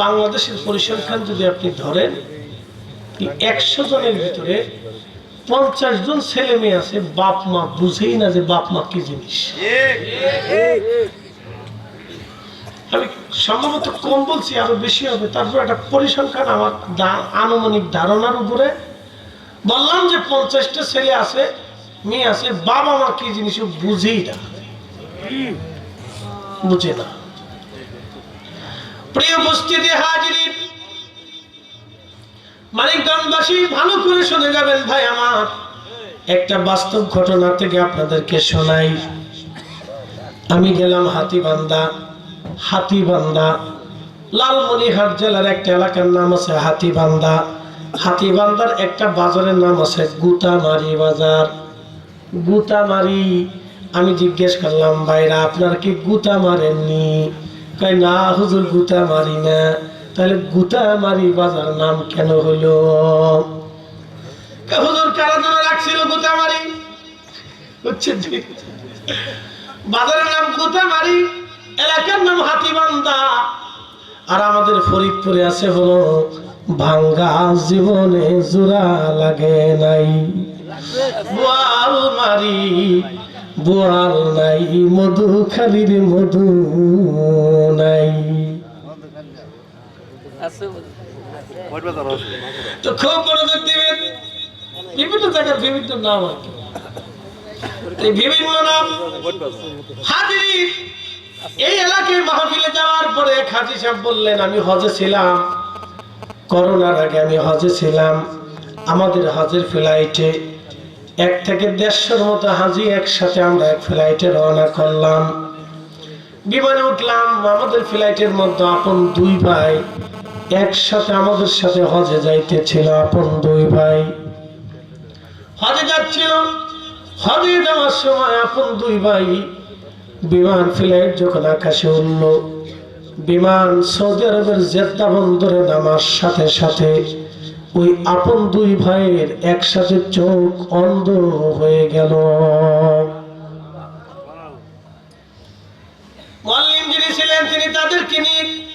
বাংলাদেশের পরিসংখ্যান যদি আপনি ধরেন একশো জনের ভিতরে পঞ্চাশ জন ছেলে মেয়ে আছে, বাপ মা বুঝেই না যে বাপ মা কি জিনিস। আমি সম্ভবত কম বলছি, আরও বেশি হবে। তারপর একটা পরিসংখ্যান আমার আনুমানিক ধারণার উপরে। বললাম যে পঞ্চাশটা ছেলে আছে, মেয়ে আছে, বাবা মা কি জিনিস বুঝেই না। বুঝে না। প্রিয় উপস্থিতি হাজিরি। মানিকগঞ্জবাসী ভালো করে শুনে যাবেন ভাই আমার। একটা বাস্তব ঘটনা থেকে আপনাদেরকে শোনাই। আমি গেলাম হাতিবান্ধা হাতিবান্ধা লালমনিহাট জেলার একটা এলাকার নাম আছে হাতিবান্ধা। হাতিবান্ধার একটা বাজারের নাম আছে গুতামারি বাজার। গুতামারি, আমি জিজ্ঞেস করলাম, ভাইরা, আপনারা কি গুতা মারেননি কই না, হুজুর গুতা মারি না। তাহলে গুতা মারি বাজার নাম কেন হলো? হুজুর, কারা রাখছিল গুতামারি হচ্ছে বাজারের নাম গুতামারি এলাকার নাম হাতিবান্ধা আর আমাদের ফরিদপুরে আছে হলো, ভাঙ্গা জীবনে জোড়া লাগে নাই। বোয়াল মারি, বোয়াল নাই, মধু খালির মধু। তো খুব জায়গার বিভিন্ন নাম এই বিভিন্ন নাম এই এলাকায় যাওয়ার পরে বললেন, আমি হজে ছিলাম। করোনার আগে আমি হজে ছিলাম। আমাদের হজের ফ্লাইটে এক থেকে দেড়শোর মতো হাজি একসাথে আমরা এক ফ্লাইটে রওনা করলাম। বিমানে উঠলাম। আমাদের ফ্লাইটের মধ্যে আপন দুই ভাই একসাথে আমাদের সাথে হজে যাইতেছিল আপন দুই ভাই। হজে যাচ্ছিল। হজে যাওয়ার সময় আপন দুই ভাই বিমান ফ্লাইট যখন আকাশে উঠল বিমান সৌদি আরবের জেদ্দা বন্দরে নামার সাথে সাথে ওই আপন দুই ভাইয়ের একসাথে চোখ অন্ধ হয়ে গেল। মোয়াল্লিম যিনি ছিলেন, তিনি তাদেরকে নিয়ে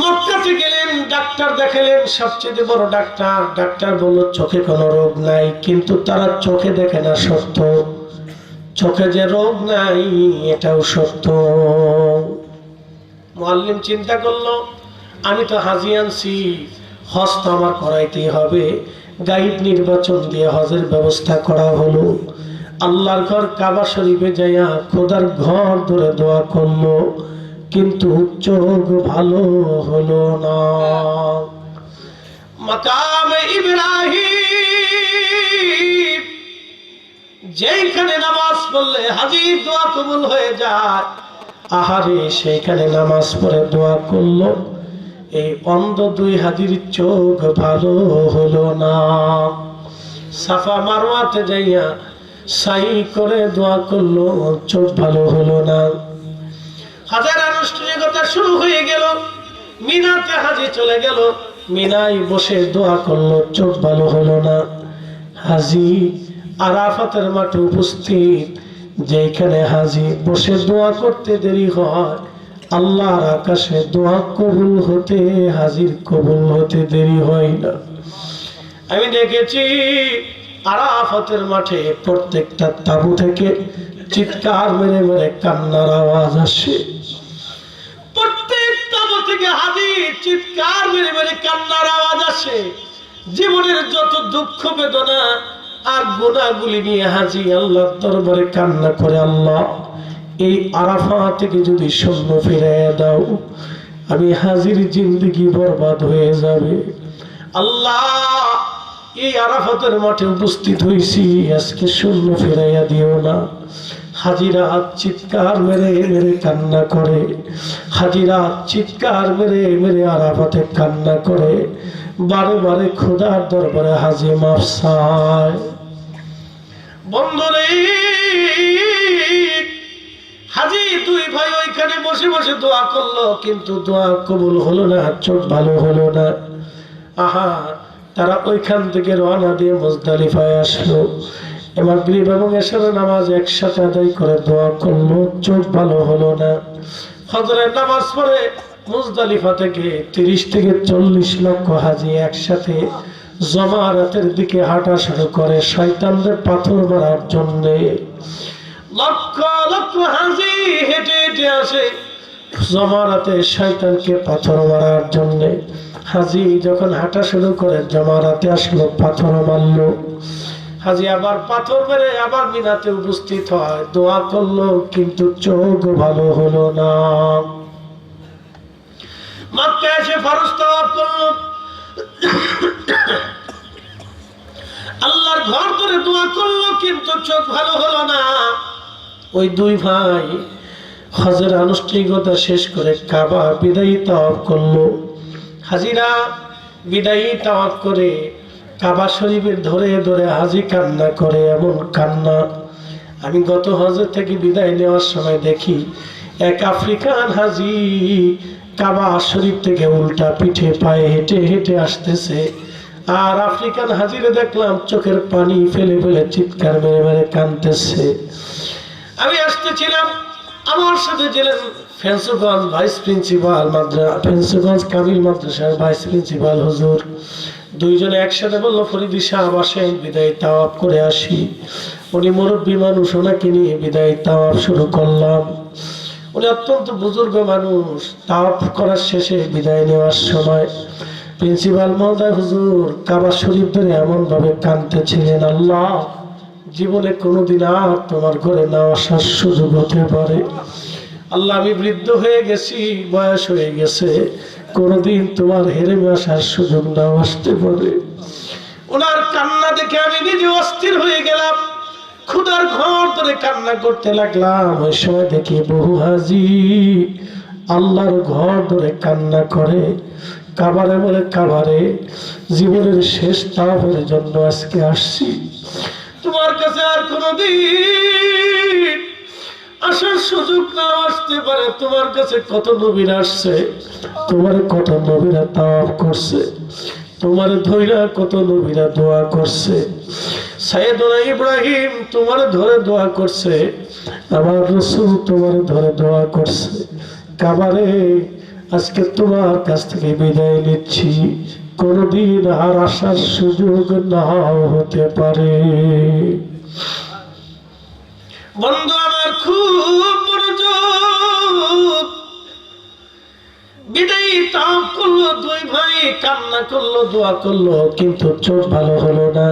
মক্কাতে গেলেন, ডাক্তার দেখালেন, সবচেয়ে বড় ডাক্তার। ডাক্তার বলল, চোখে কোনো রোগ নাই, কিন্তু তারা চোখে দেখে না, সত্য। চোখে যে রোগ নাই, এটাও সত্য। মোয়াল্লিম চিন্তা করল, আমি তো হাজি আনছি, হজ তো আমার করাইতেই হবে। গাইড নির্বাচন দিয়ে হজের ব্যবস্থা করা হলো। আল্লাহর ঘর কাবা শরীফে যাইয়া খোদার ঘর ধরে দোয়া করল। কিন্তু চোখ ভালো হলো না। মাকাম ইব্রাহিম, যেইখানে নামাজ পড়লে হাজির দোয়া কবুল হয়ে যায়, আহারে সেইখানে নামাজ পড়ে দোয়া করল, এই অন্ধ দুই হাজির চোখ ভালো হলো না। সাফা মারোয়াতে যাইয়া সাই করে দোয়া করল, চোখ ভালো হলো না। শুরু হয়ে গেল। মিনাতে হাজি চলে গেল। মিনাই বসে দোয়া করল, চোখ ভালো হলো না। হাজি আরাফাতের মাঠে উপস্থিত, যেখানে হাজি বসে দোয়া করতে দেরি হয়। আল্লাহর আকাশে দোয়া কবুল হতে, হাজির কবুল হতে দেরি হয় না। আমি দেখেছি আরাফাতের মাঠে প্রত্যেকটা তাবু থেকে চিৎকার মেরে মেরে কান্নার আওয়াজ আসে প্রত্যেক তাবু থেকে হাজির চিৎকার মেরে মেরে কান্নার আওয়াজ আসে। জীবনের যত দুঃখ বেদনা আর গুণাগুলি নিয়ে হাজি আল্লাহ দরবারে কান্না করে আল্লাহ, এই আরাফা থেকে যদি শূন্য ফিরে দাও, আমি হাজির জিন্দগি বরবাদ হয়ে যাবে। আল্লাহ, এই আরাফাতের মাঠে উপস্থিত হয়েছি আজকে শূন্য ফিরাইয়া দিও না। হাজিরা চিৎকার মেরে মেরে কান্না করে। হাজিরা চিৎকার মেরে মেরে আরাফাতে কান্না করে। বারে বারে খোদার দরবারে হাজি মাফসায়। বন্ধুরে হাজি দুই ভাই ওইখানে বসে বসে দোয়া করল, কিন্তু দোয়া কবুল হলো না, চোখ ভালো হলো না। আহা, তারা ওইখান থেকে রওনা দিয়ে মুজদালিফায় আসলো। এবার গ্রীব এবং এসার নামাজ একসাথে আদায় করে দোয়া করল, চোখ ভালো হলো না। ফজরের নামাজ পড়ে মুজদালিফা থেকে তিরিশ থেকে চল্লিশ লক্ষ হাজি একসাথে জমারাতের দিকে হাঁটা শুরু করে শয়তানদের পাথর মারার জন্যে। লক্ষ লক্ষ হাজি হেঁটে হেঁটে আসে জমারাতে শয়তানকে পাথর মারার জন্যে। হাজি যখন হাঁটা শুরু করে জমারাতে আসলো, পাথর মারলো। হাজি আবার পাথর মেরে আবার মিনাতে উপস্থিত হয়। দোয়া করল, কিন্তু চোখ ভালো হলো না। মক্কা এসে ফারুস তাওয়াফ করল। আল্লাহর ঘর ধরে দোয়া করল, কিন্তু চোখ ভালো হলো না। ওই দুই ভাই হজের আনুষ্ঠানিকতা শেষ করে কাবা বিদায়ী তাওয়াফ করল। হাজিরা বিদায়ী তাওয়াফ করে কাবা শরীফের ধরে ধরে হাজি কান্না করে, এমন কান্না। আমি গত হজের থেকে বিদায় নেওয়ার সময় দেখি এক আফ্রিকান হাজি কাবা শরীফ থেকে উল্টা পিঠে পায়ে হেঁটে হেঁটে আসতেছে। আর আফ্রিকান হাজিরে দেখলাম চোখের পানি ফেলে ফেলে চিৎকার মেরে মেরে কাঁদতেছে। আমি আসতেছিলাম আমার সাথে ছিলেন ফেন্সুগঞ্জ ভাইস প্রিন্সিপাল মাদ্রা, ফেন্সুগঞ্জ কামিল মাদ্রাসার ভাইস প্রিন্সিপাল হুজুর। দুইজনে একসাথে বলল, ফরিদি সাহেব আসেন বিদায় তাওয়াব করে আসি। উনি মুরব্বী মানুষ, ওনাকে নিয়ে বিদায় তাওয়াব শুরু করলাম। উনি অত্যন্ত বুজুর্গ মানুষ তাওয়াব করার শেষে বিদায় নেওয়ার সময় প্রিন্সিপাল মহোদয়, হুজুর, কাবা শরীফ ধরে এমনভাবে কাঁদতেছিলেন আল্লাহ, জীবনে কোনোদিন আর তোমার ঘরে না আসার সুযোগ হতে পারে। আল্লাহ, আমি বৃদ্ধ হয়ে গেছি, বয়স হয়ে গেছে কোনোদিন তোমার হেরে আসার সুযোগ না আসতে পারে। ওনার কান্না দেখে আমি নিজে অস্থির হয়ে গেলাম। ক্ষুদার ঘর ধরে কান্না করতে লাগলাম। ওই সময় দেখি বহু হাজি আল্লাহর ঘর ধরে কান্না করে। কাবারে বলে, কাবারে, জীবনের শেষ তাপের জন্য আজকে আসছি। তোমার কাছে আর কোনোদিন আসার সুযোগ না আসতে পারে, তোমার কাছে কত নবীর আসছে? তোমার কত নবীরা তাওয়াব করছে? তোমার ধৈরা কত নবীরা দোয়া করছে? সাইয়েদনা ইব্রাহিম তোমার ধরে দোয়া করছে, আমার রসুল তোমার ধরে দোয়া করছে। কাবারে, আজকে তোমার কাছ থেকে বিদায় নিচ্ছি। কোনদিন আর আসার সুযোগ নাও হতে পারে। বন্ধু, আমার খুব মনোযোগ। বিদায়ী তাপ করল দুই ভাই, কান্না করল, দোয়া করল, কিন্তু চোখ ভালো হলো না।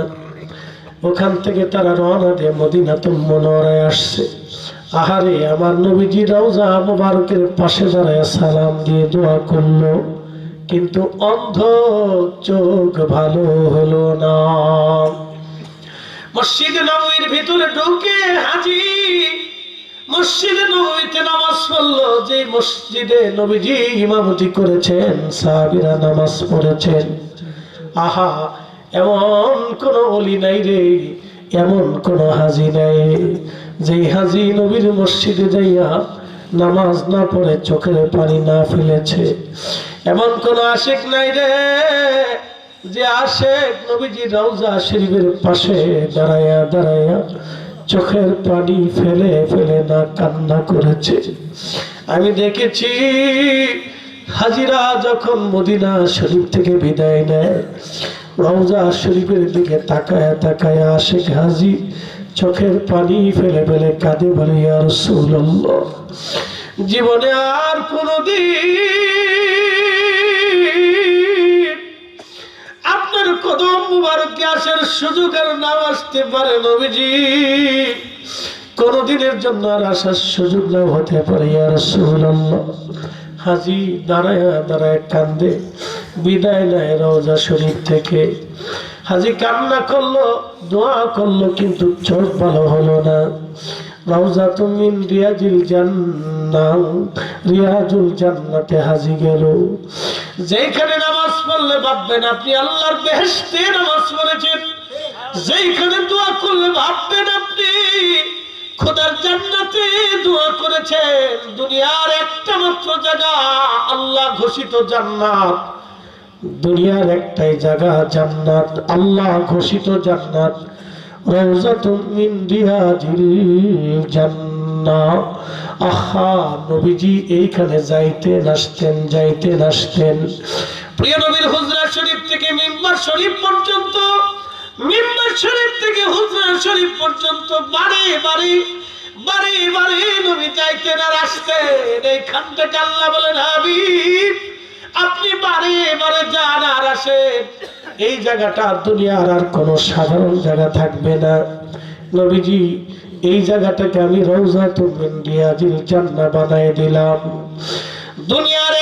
ওখান থেকে তারা রওনা দিয়ে মদিনাতুল মনোরায় আসছে। আহারে, আমার নবীজি রওজা মুবারকের পাশে দাঁড়ায় সালাম দিয়ে দোয়া করল, কিন্তু অন্ধ চোখ ভালো হলো না। মসজিদ নবীর ভিতরে ঢুকে হাজি মসজিদ নবীতে নামাজ পড়ল যে মসজিদে নবীজি ইমামতি করেছেন, সাহাবীরা নামাজ পড়েছেন। আহা, এমন কোন অলি নাই রে, এমন কোন হাজি নাই। যে হাজি নবীর মসজিদে যাইয়া নামাজ না পড়ে চোখের পানি না ফেলেছে, এমন কোন আশিক নাই রে। যে আশেক নবীজি রওজা শরীফের পাশে দাঁড়াইয়া দাঁড়াইয়া চোখের পানি ফেলে ফেলে না কান্না করেছে। আমি দেখেছি, হাজিরা যখন মদিনা শরীফ থেকে বিদায় নেয়, রওজা শরীফের দিকে তাকায় তাকায় আসে হাজি চোখের পানি ফেলে ফেলে কাঁদে বলে আর জীবনে আর কোনোদিন আপনার কদম মুবারকে আসার সুযোগ আর নাও আসতে পারে নবীজি। কোনদিনের জন্য আর আসার সুযোগ নাও হতে পারে আর হাজি দাঁড়ায় দাঁড়ায় কান্দে, বিদায় নেয় রওজা শরীফ থেকে। হাজি কান্না করল, দোয়া করল, কিন্তু চোখ ভালো হলো না। রওজা তুমিন রিয়াজুল জান্নাহ, রিয়াজুল জান্নাতে হাজি গেল। যেখানে নামাজ পড়লে ভাববেন, আপনি আল্লাহর বেহেশতে নামাজ পড়েছেন। যেখানে দোয়া করলে ভাববেন আপনি, খোদার জান্নাতে দোয়া করেছেন। দুনিয়ার একটা মাত্র জায়গা, আল্লাহ ঘোষিত জান্নাত। দুনিয়ার একটাই জায়গা, জান্নাত। আল্লাহ ঘোষিত জান্নাত। রওজাতুম মিন রিয়াজিল না আহা, নবীজি, এইখানে যাইতেন আসতেন যাইতেন আসতেন প্রিয় নবীর হুজরা শরীফ থেকে মিম্বার শরীফ পর্যন্ত, মিম্বার শরীফ থেকে হুজরা শরীফ পর্যন্ত বাড়ি বাড়ি বাড়ি বাড়ি নবী আর আসতেন। আল্লাহ বলেন, হাবিব, আপনি বাড়ি বাড়ি যান আর আসেন। এই জায়গাটা দুনিয়ার আর কোনো সাধারণ জায়গা থাকবে না। নবীজি, এই জায়গাটাকে আমি রৌজা তুমিন রিয়াজিল জান্না বানাই দিলাম। দুনিয়ার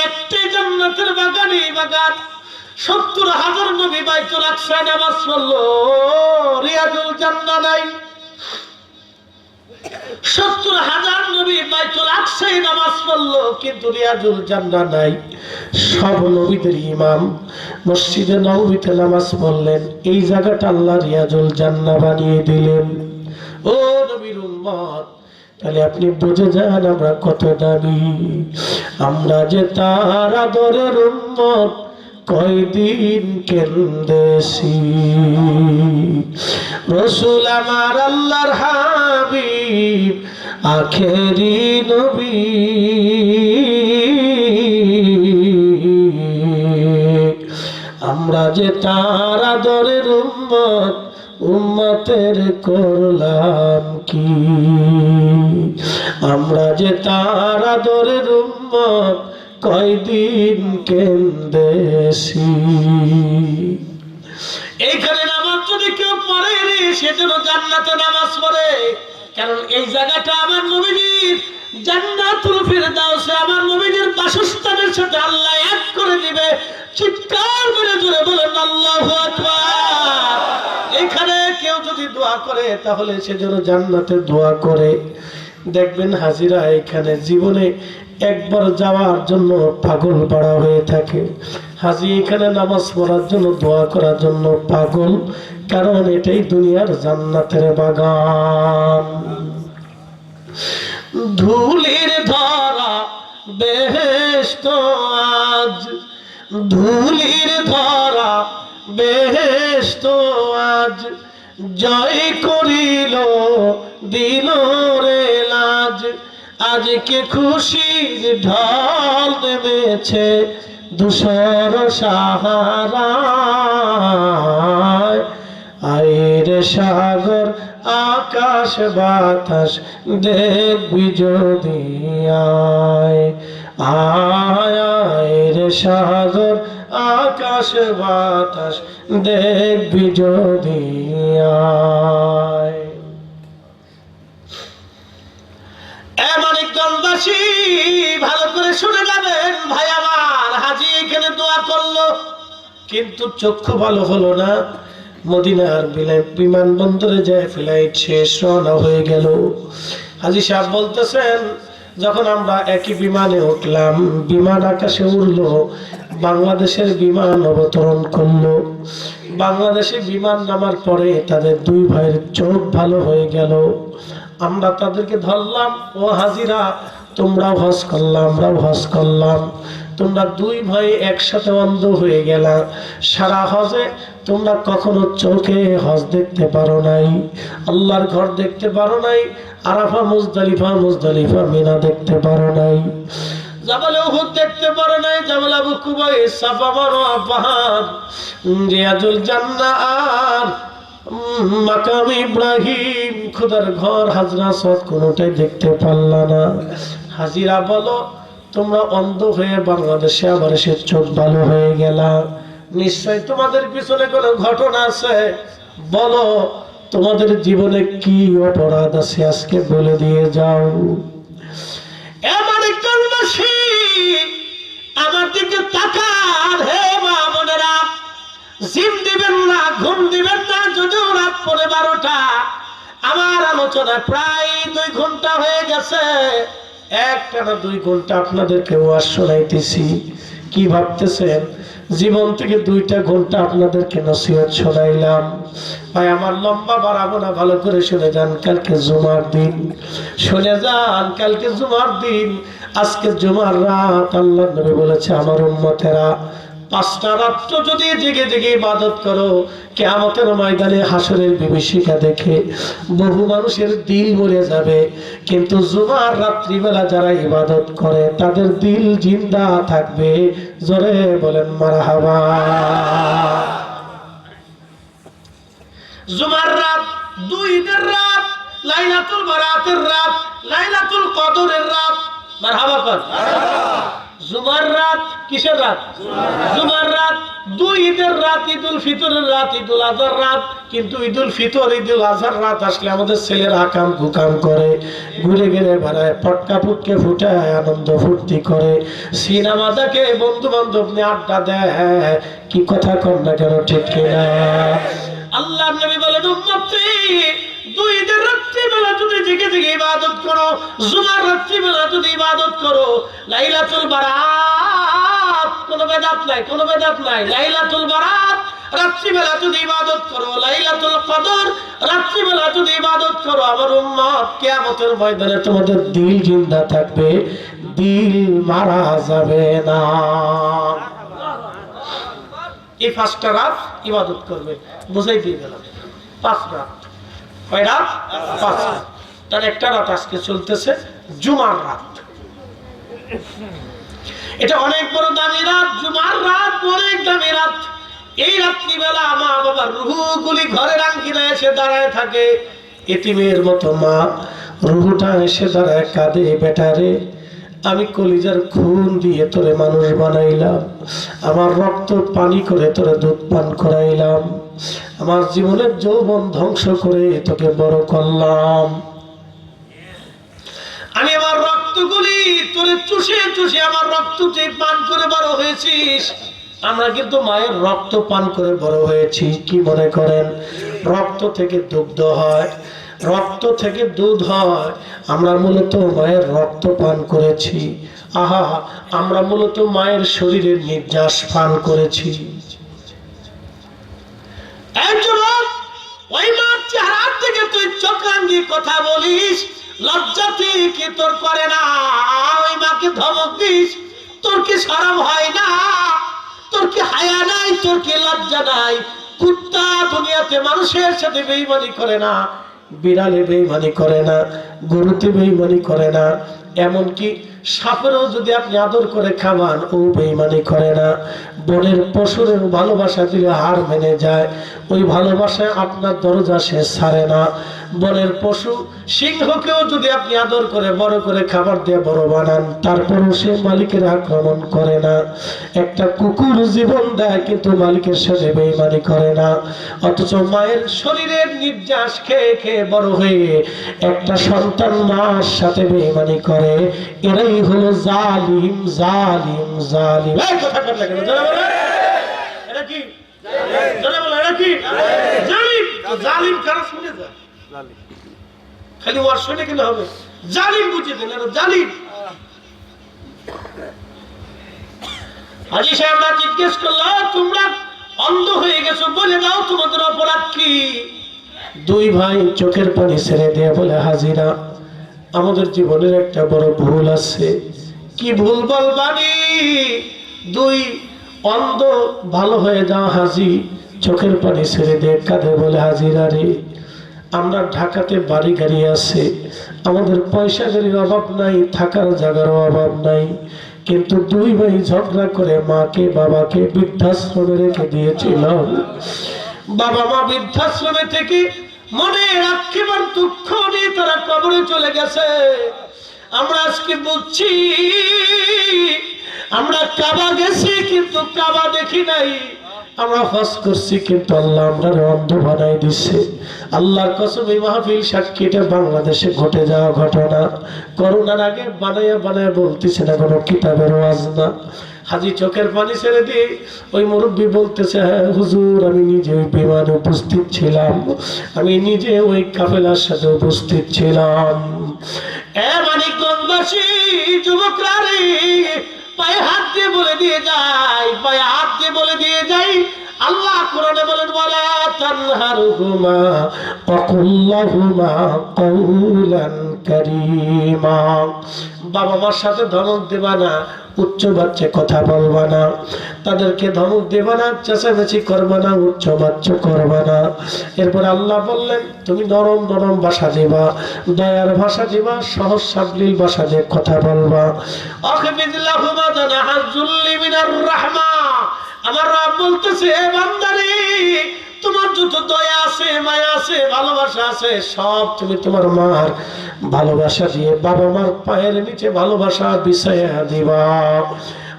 সত্তর হাজার নবী বাইতুল আকসায় নামাজ পড়ল। রিয়াজুল জান্না নাই। সত্তর হাজার নবী বাইতুল আকসায় নামাজ পড়ল, কিন্তু রিয়াজুল জান্না নাই। সব নবীদের ইমাম মসজিদে নবীতে নামাজ পড়লেন। এই জায়গাটা আল্লাহ রিয়াজুল জান্না বানিয়ে দিলেন। ও নবীর উম্মত, তাহলে আপনি বুঝে যান আমরা কত দামি। আমরা যে তার আদরের উম্মত কয়দিন কেন্দেছি রসুল আমার আল্লাহর হাবিব, আখেরি নবী। আমরা যে তার আদরের উম্মত, উম্মতের করলাম কি? আমরা যে তার আদরের উম্মত কয়দিন কেন্দেছি? এইখানে নামাজ যদি কেউ পড়ে রে, সেজন্য জান্নাতে নামাজ পড়ে। কারণ এই জায়গাটা আমার নবীজির জান্নাতুল ফিরদাউসে, আমার নবীজির বাসস্থানের সাথে আল্লাহ এক করে দিবে। চিৎকার করে জোরে বলেন, আল্লাহু আকবার। এখানে কেউ যদি দোয়া করে, তাহলে সেজন্য জান্নাতে দোয়া করে। দেখবেন হাজিরা এখানে জীবনে একবার যাওয়ার জন্য পাগল পাড়া হয়ে থাকে। হাজি এখানে নামাজ পড়ার জন্য, দোয়া করার জন্য পাগল, কারণ এটাই দুনিয়ার জান্নাতের বাগান। ধুলির ধরা বেহেস্ত আজ, ধুলির ধরা বেহেস্ত আজ, জয় করিল দিল আজকে খুশির ঢল দেবেছে দুসর সাহারায়। আয়ের সাগর, আকাশ, বাতাস দেখবি যদি আয়, আয়ের সাগর, আকাশ, বাতাস দেখবি যদি আয়। মানিকগঞ্জবাসী ভালো করে শুনে যাবেন ভাই আমার। হাজি এখানে দোয়া করল। কিন্তু চক্ষু ভালো হলো না। মদিনার বিমানবন্দরে যায় ফ্লাইট শেষ, রওনা হয়ে গেল। হাজি সাহেব বলতেছেন, যখন আমরা একই বিমানে উঠলাম, বিমান আকাশে উড়লো, বাংলাদেশের বিমান অবতরণ করল। বাংলাদেশে বিমান নামার পরে তাদের দুই ভাইয়ের চোখ ভালো হয়ে গেল। আমরা তাদেরকে ধরলাম, ও হাজিরা তোমরাও হজ করলাম আমরাও হজ করলাম। তোমরা দুই ভাই একসাথে অন্ধ হয়ে গেলা। সারা হজে তোমরা কখনো চোখে হজ দেখতে পারো নাই। আল্লাহর ঘর দেখতে পারো নাই আরাফা মুজদালিফা মুজদালিফা মিনা দেখতে পারো নাই। জামালে উহুদ দেখতে পারো নাই জামাল আবু কুবাই সাফা মারোয়া পাহাড় রিয়াজুল উম, মাকাম ইব্রাহিম খুদার ঘর হাজরা সৎ কোনোটাই দেখতে পারল না। হাজিরা বলো, তোমরা অন্ধ হয়ে বাংলাদেশে আবার সে চোখ ভালো হয়ে গেলা। নিশ্চয় তোমাদের পিছনে কোনো ঘটনা আছে? বলো, তোমাদের জীবনে কি অপরাধ আছে আজকে বলে দিয়ে যাও। আমার দিকে তাকান, হে মা বোনেরা। জিম দিবেন না, ঘুম দিবেন না, যদিও রাত পরে বারোটা। আমার আলোচনা প্রায় দুই ঘণ্টা হয়ে গেছে। একটা না দুই ঘণ্টা আপনাদেরকে ওয়াজ শোনাইতেছি। কি ভাবতেছেন? জীবন থেকে দুইটা ঘণ্টা আপনাদেরকে নসিহত শোনাইলাম। ভাই, আমার লম্বা বাড়াবো না ভালো করে শুনে যান, কালকে জুমার দিন। শুনে যান, কালকে জুমার দিন। আজকে জুমার রাত, আল্লাহ নবী বলেছে, আমার উম্মতেরা পাঁচটা রাত্র যদি জেগে জেগে ইবাদত করো, কেয়ামতের ময়দানে হাসরের বিভীষিকা দেখে বহু মানুষের দিল মরে যাবে। কিন্তু জুমার রাত্রিবেলা যারা ইবাদত করে, তাদের দিল জিন্দা থাকবে। জোরে বলেন, মারহাবা। জুমার রাত দুই রাত, লাইলাতুল বারাতের রাত, লাইলাতুল কদরের রাত। মারহাবা কর। জুমার রাত কিসের রাত? জুমার রাত, দুই ঈদের রাত, ঈদুল ফিতরের রাত, ঈদুল আজহার রাত। কিন্তু ঈদুল ফিতর, ঈদুল আজহার রাত আসলে আমাদের ছেলেরা আকাম কুকাম করে, ঘুরে ঘুরে বেড়ায়, পটকা ফুটকে ফুটায়, আনন্দ ফুর্তি করে। সিনেমা দেখে বন্ধু বান্ধব নিয়ে আড্ডা দেয় কি কথা কর না কেন, ঠিক কিনা? আল্লাহ নবী বলেন, উম্মতি দুই ঈদের রাত্রি বেলা যদি জেগে জেগে ইবাদত করো, জুমার রাত্রি বেলা যদি ইবাদত করো, লাইলাতুল বারাত, কোনো বেদাত নাই, কোনো বেদাত নাই, লাইলাতুল বারাত, রাত্রিবেলা যদি ইবাদত করো, লাইলাতুল কদর, রাত্রিবেলা যদি ইবাদত করো, আমার উম্মত কিয়ামতের ময়দানে তোমাদের দিল জিন্দা থাকবে, দিল মারা যাবে না। এই পাঁচটা রাত ইবাদত করবে। বুঝাই দিয়ে গেলাম। পাঁচ রাত। কয় রাত? পাঁচ তার একটা রাত আজকে চলতেছে জুমার রাত। এটা অনেক বড় দামি রাত, জুমার রাত, অনেক দামি রাত। এই রাত্রিবেলা মা বাবার রুহুগুলি ঘরের আঙ্গিনা এসে দাঁড়ায় থাকে। এতিমের মতো মা রুহুটা এসে দাঁড়ায় কাঁদে বেটারে আমি কলিজার খুন দিয়ে তোরে মানুষ বানাইলাম। আমার রক্ত পানি করে তোরে দুধ পান করাইলাম। আমার জীবনের যৌবন ধ্বংস করে তোকে বড় করলাম। আমি আমার রক্তগুলি তোরে চুষে চুষে আমার রক্ত তুই পান করে বড় হয়েছিস, আমরা কিন্তু মায়ের রক্ত পান করে বড় হয়েছি, কি মনে করেন? রক্ত থেকে দুগ্ধ হয়। রক্ত থেকে দুধ হয়। আমরা মূলত মায়ের রক্ত পান করেছি। আহা, আমরা মূলত মায়ের শরীরের নির্যাস পান করেছি। ওই মার চেহারার তুই কথা বলিস। লজ্জা কি তোর করে না। ওই মাকে ধমক দিস। তোর কি সরম হয় না? তোর কি হায়া নাই? তোর কি লজ্জা নাই? কুত্তা দুনিয়াতে মানুষের সাথে বেইমানি করে না। বিড়ালে বেইমানি করে না গরুতে বেইমানি করে না। এমনকি সাপেরও যদি আপনি আদর করে খাওয়ান, ও বেইমানি করে না। বনের পশুরের ভালোবাসা দিলে হার মেনে যায়। ওই ভালোবাসায় আপনার দরজা সে ছাড়ে না। বনের পশু সিংহকেও যদি আপনি আদর করে, বড় করে খাবার দিয়ে বড় বানান, তারপরও সে মালিকের আক্রমণ করে না। একটা কুকুর জীবন দেয়, কিন্তু মালিকের সাথে বেইমানি করে না। অথচ মায়ের শরীরের নির্যাস খেয়ে খেয়ে বড় হয়ে একটা সন্তান মার সাথে বেইমানি করে। এরাই হলো জালিম জালিম জালিম। কারা জিজ্ঞেস তোমরা অন্ধ হয়ে গেছো, বলে দাও তোমাদের অপরাধ কি? দুই ভাই চোখের পানি ছেড়ে দিয়ে বলে, হাজিরা আমাদের জীবনের একটা বড় ভুল আছে। কি ভুল বলবানি দুই অন্ধ ভালো হয়ে যাও হাজি। চোখের পানি ছেড়ে দিয়ে কাঁধে বলে হাজিরা রে। আমরা ঢাকাতে বাড়ি গাড়ি আছে। আমাদের পয়সা গাড়ির অভাব নাই থাকার জায়গার অভাব নাই। কিন্তু দুই ভাই ঝগড়া করে মাকে বাবাকে বৃদ্ধাশ্রমে রেখে দিয়েছিলাম বাবা মা বৃদ্ধাশ্রমে থেকে মনে রাখিবার দুঃখ নিয়ে তারা কবরে চলে গেছে। আমরা আজকে বুঝছি আমরা কাবা গেছি কিন্তু কাবা দেখি নাই। আমরা হজ করছি কিন্তু আল্লাহ আমরা অন্ধ বানাই দিচ্ছে আল্লাহর কসম, এই মাহফিল সাক্ষী এটা বাংলাদেশে ঘটে যাওয়া ঘটনা। করোনার আগে বানাইয়া বানাইয়া বলতেছে না, কোনো কিতাবের ওয়াজ না। হাজি চোখের পানি ছেড়ে দিয়ে ওই মুরব্বী বলতেছে হ্যাঁ হুজুর, আমি নিজে ওই বিমানে উপস্থিত ছিলাম। আমি নিজে ওই কাফেলার সাথে উপস্থিত ছিলাম। এ যুবকরা রে, পায়ে হাত দিয়ে বলে দিয়ে যাই, পায়ে হাত দিয়ে বলে দিয়ে যাই। আল্লাহ কোরআনে বলেন, ওয়ালা তানহারহুমা ওয়াকুল্লাহুমা কওলান কারীমা। বাবা মার সাথে ধমক দেবা না, উচ্চ বাচ্চে কথা বলবা না। তাদেরকে ধমক দেবা না, চেঁচামেচি করবা না, উচ্চ বাচ্চ করবা না। এরপর আল্লাহ বললেন, তুমি নরম নরম ভাষা দিবা, দয়ার ভাষা দিবা, সহজ সাবলীল ভাষা দিয়ে কথা বলবা। আমার রব বলতেছে বান্দারে তোমার যত দয়া আছে, মায়া আছে, ভালোবাসা আছে, সব তুমি তোমার মার ভালোবাসা দিয়ে বাবা মার পায়ের নিচে ভালোবাসা বিছাইয়া দিবা।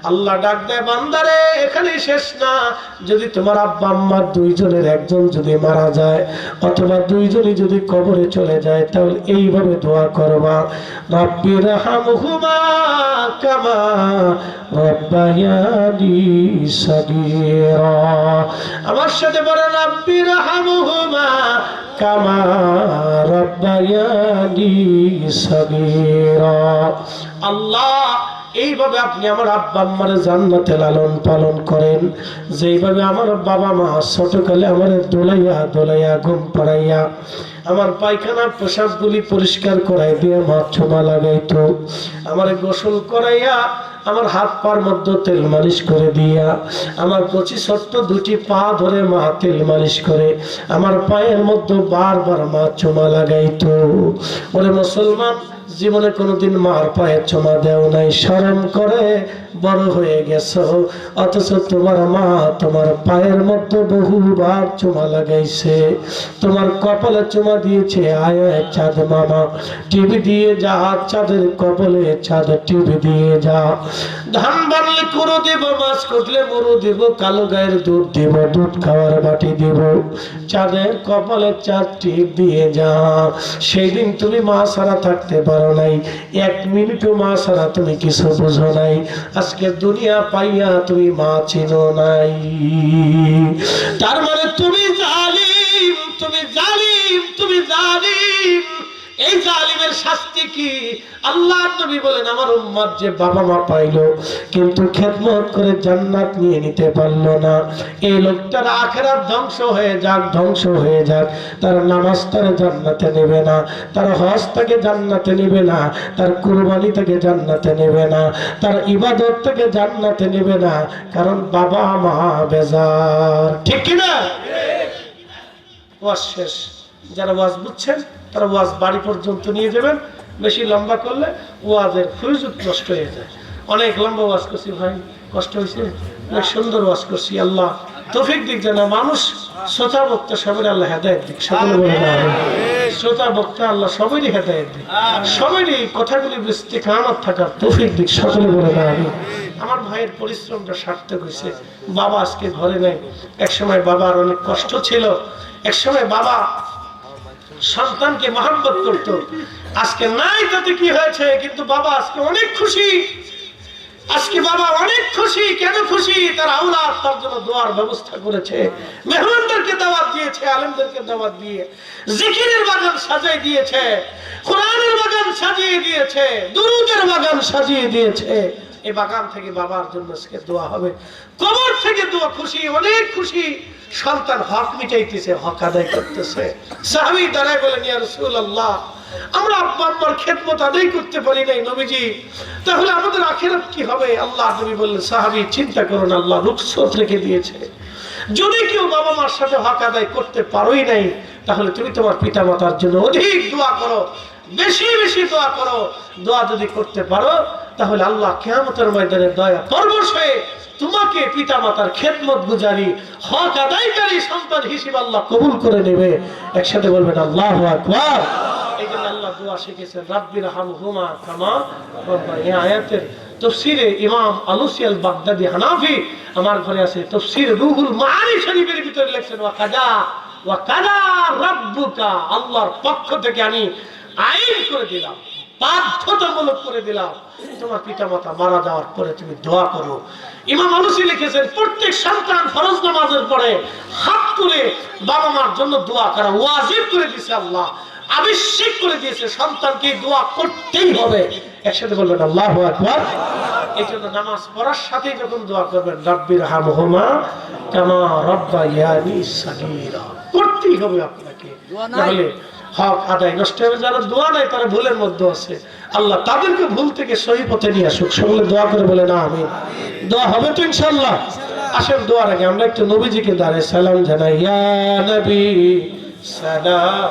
আল্লাহ ডাক দেয়, বান্দারে এখানে শেষ না। যদি তোমার আব্বা আম্মার দুইজনের একজন যদি মারা যায়, অথবা দুইজনই যদি কবরে চলে যায়, তাহলে এইভাবে দোয়া করবা। রাব্বির হামহুমা কামা রব্বায়ানি সাগীরা। আমার সাথে বলে রাব্বির হামহুমা কামা রব্বায়ানি সাগীরা। আল্লাহ এইভাবে আপনি আমার আব্বা আম্মার জান্নাতে লালন পালন করেন, যেইভাবে আমার বাবা মা ছোটকালে আমার দোলাইয়া দোলাইয়া ঘুম পাড়াইয়া আমার পায়খানা পোশাকগুলি পরিষ্কার করাই দিয়ে মা ছোমা লাগাইতো, আমার গোসল করাইয়া আমার হাত পার মধ্যে তেল মালিশ করে দিয়া, আমার কচি ছোট্ট দুটি পা ধরে মা তেল মালিশ করে আমার পায়ের মধ্যে বারবার মা চুমা লাগাইতো। ওরে মুসলমান জীবনে কোনোদিন মার পায়ে চমা দেও নাই শরম করে বড় হয়ে গেছো। অথচ তোমার মা তোমার পায়ের মধ্যে বহুবার চুমা লাগাইছে। তোমার কপালে চুমা দিয়েছে, আয় চাঁদ মামা। টিভি দিয়ে যা, চাঁদের কপালে চাঁদ টিভি দিয়ে যা। ধান বাড়লে কুড়ো দেব, মাছ কুটলে মরু দেব, কালো গায়ের দুধ দেব, দুধ খাওয়ার বাটি দেব। চাঁদের কপালে চাঁদ টিপ দিয়ে যা। সেই দিন তুমি মা ছাড়া থাকতে পারো নাই। এক মিনিটও মা ছাড়া তুমি কিছু বুঝো নাই। আজকে দুনিয়া পাইয়া তুমি মা চিনো নাই। তার মানে তুমি জালিম তুমি জালিম তুমি জালিম। এই জালিমের শাস্তি কি? আল্লাহ নবী বলেন, আমার উম্মত যে বাবা মা পাইলো, কিন্তু খেদমত করে জান্নাত নিয়ে নিতে পারল না। এই লোকটার আখেরাত ধ্বংস হয়ে যাক, ধ্বংস হয়ে যাক। তার নামাজ তার জান্নাতে নেবে না, তার হজ তাকে জান্নাতে নেবে না, তার কুরবানি থেকে জান্নাতে নেবে না, তার ইবাদত থেকে জান্নাতে নেবে না, কারণ বাবা মা বেজার। ঠিক কিনা? শেষ। যারা ওয়াজ বুঝছেন, তারা ওয়াজ বাড়ি পর্যন্ত নিয়ে যাবেন। বেশি লম্বা করলে ওয়াজের ফিউজুত নষ্ট হয়ে যায়। অনেক লম্বা ওয়াজ করছি ভাই, কষ্ট হয়েছে? অনেক সুন্দর ওয়াজ করছি, আল্লাহ। তফিক দিক যেন মানুষ শ্রোতা বক্তা সবাই আল্লাহ হেদায়ত দিক শ্রোতা বক্তা আল্লাহ সবারই হেদায়ত দিক। সবারই কথাগুলি বুঝতে কামাত থাকার তফিক দিক, সকলে বলে আমি আমার ভাইয়ের পরিশ্রমটা সার্থক হয়েছে। বাবা আজকে ঘরে নেই। একসময় বাবার অনেক কষ্ট ছিল। একসময় বাবা সন্তানকে মহাব্বত করত। আজকে নাই, তাতে কি হয়েছে? কিন্তু বাবা আজকে অনেক খুশি। আজকে বাবা অনেক খুশি। কেন খুশি? তার আওলাদ তার জন্য দোয়ার ব্যবস্থা করেছে। মেহমানদেরকে দাওয়াত দিয়েছে, আলেমদেরকে দাওয়াত দিয়ে। জিকিরের বাগান সাজিয়ে দিয়েছে, কোরআনের বাগান সাজিয়ে দিয়েছে, দুরুদের বাগান সাজিয়ে দিয়েছে। এই বাগান থেকে বাবার জন্য আজকে দোয়া হবে। কবর থেকে দোয়া খুশি, অনেক খুশি। সন্তান হক মিটাইতেছে, হক আদায় করতেছে। সাহাবি দাঁড়ায় বলেন, ইয়া রাসূলুল্লাহ, আমরা আব্বা আব্বার খেদমত আদায় করতে পারি নাই, নবীজি। তাহলে আমাদের আখেরাত কি হবে? আল্লাহ নবী বললেন, সাহাবি, চিন্তা করুন, আল্লাহ রুখসত রেখে দিয়েছে। যদি কেউ বাবা মার সাথে হক আদায় করতে পারোই নাই, তাহলে তুমি তোমার পিতা মাতার জন্য অধিক দোয়া করো। বেশি বেশি দোয়া করো। দোয়া যদি করতে পারো তাহলে আল্লাহ কেয়ামতের ময়দানে দয়া পরবশ হয়ে তোমাকে পিতা মাতার খেদমত গুজারি, হক আদায়কারী সন্তান হিসেবে আল্লাহ কবুল করে নেবে। একসাথে বলবেন, আল্লাহ আকবার। এই জন্য আল্লাহ দোয়া শিখেছেন রাব্বির হামহুমা কামা রব্বা এই আয়াতের তফসিরে ইমাম বাগদাদি হানাফি, আমার ঘরে আছে তফসির রুহুল মাআনি শরীফের ভিতরে লেখছেন, ওয়া কাদা, ওয়া রাব্বুকা। আল্লাহর পক্ষ থেকে আমি আইন করে দিলাম। বাধ্যতামূলক করে দিলাম। তোমার পিতা মাতা মারা যাওয়ার পরে তুমি দোয়া করো। ইমাম আলুসি লিখেছেন প্রত্যেক সন্তান ফরজ নামাজের পরে হাত তুলে বাবা মার জন্য দোয়া করা ওয়াজিব করে দিয়েছে আল্লাহ। আবশ্যিক করে দিয়েছে সন্তানকে দোয়া করতেই হবে। একসাথে বলবেন আল্লাহ আকবার। এই জন্য নামাজ পড়ার সাথে যখন দোয়া করবেন রব্বির হামহুমা কামা রব্বায়ানি সাগীরা। করতেই হবে আপনাকে। নাহলে হক আদায় নষ্ট হবে, যারা দোয়া নাই তারা ভুলের মধ্যে আছে। আল্লাহ তাদেরকে ভুল থেকে সহি পথে নিয়ে আসুক। সকলে দোয়া করে বলে না আমি দোয়া হবে তো ইনশাল্লাহ আসেন দোয়ার আগে আমরা একটু নবীজিকে দাঁড়ায় সালাম জানাই। ইয়া নবী, সালাম